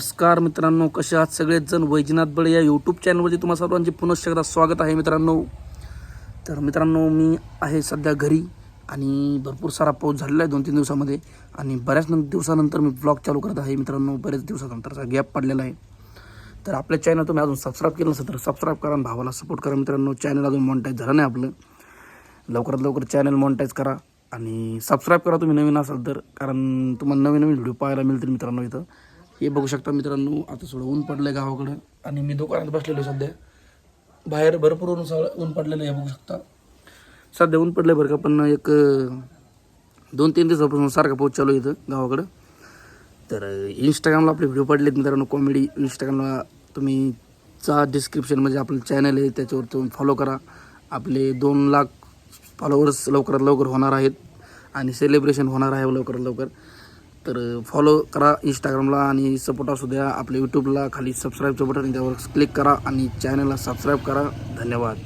नमस्कार मित्रांनो कसे आहात सगळेच जण वैजनाथ बळे या यूट्यूब चॅनलवरती तुम्हा सर्वांचे पुनश्च एकदा स्वागत आहे मित्रांनो. तर मित्रांनो मी आहे सध्या घरी आणि भरपूर सारा पाऊस झालेला आहे दोन तीन दिवसामध्ये आणि बऱ्याच दिवसानंतर मी ब्लॉग चालू करत आहे मित्रांनो. बरेच दिवसानंतरचा गॅप पडलेला आहे. तर आपल्या चॅनल तुम्ही अजून सबस्क्राईब केलं नसेल तर सबस्क्राईब करा आणि भावाला सपोर्ट करा मित्रांनो. चॅनल अजून मॉनिटाईज झालं नाही आपलं. लवकरात लवकर चॅनल मॉनिटाईज करा आणि सबस्क्राईब करा तुम्ही नवीन असाल तर. कारण तुम्हाला नवीन नवीन व्हिडिओ पाहायला मिळतील मित्रांनो इथं. हे बघू शकता मित्रांनो आता थोडं ऊन पडलं आहे गावाकडं आणि मी दुकानात बसलेलो आहे सध्या. बाहेर भरपूर ऊन ऊन पडलेलं आहे बघू शकता. सध्या ऊन पडलं बरं का पण एक दोन तीन दिवसापासून सारखा पाऊस चालू इथं गावाकडं. तर इंस्टाग्रामला आपले व्हिडिओ पडलेत मित्रांनो कॉमेडी इंस्टाग्रामला तुम्ही चा डिस्क्रिप्शन म्हणजे आपलं चॅनल आहे त्याच्यावर तुम्ही फॉलो करा. आपले दोन लाख फॉलोअर्स लवकरात लवकर होणार आहेत आणि सेलिब्रेशन होणार आहे लवकरात लवकर. तर फॉलो करा इंस्टाग्रामला आणि सपोर्ट असू द्या. आपल्या यूट्यूबला खाली सबस्क्राईबचं बटन त्यावर क्लिक करा आणि चॅनलला सबस्क्राईब करा. धन्यवाद.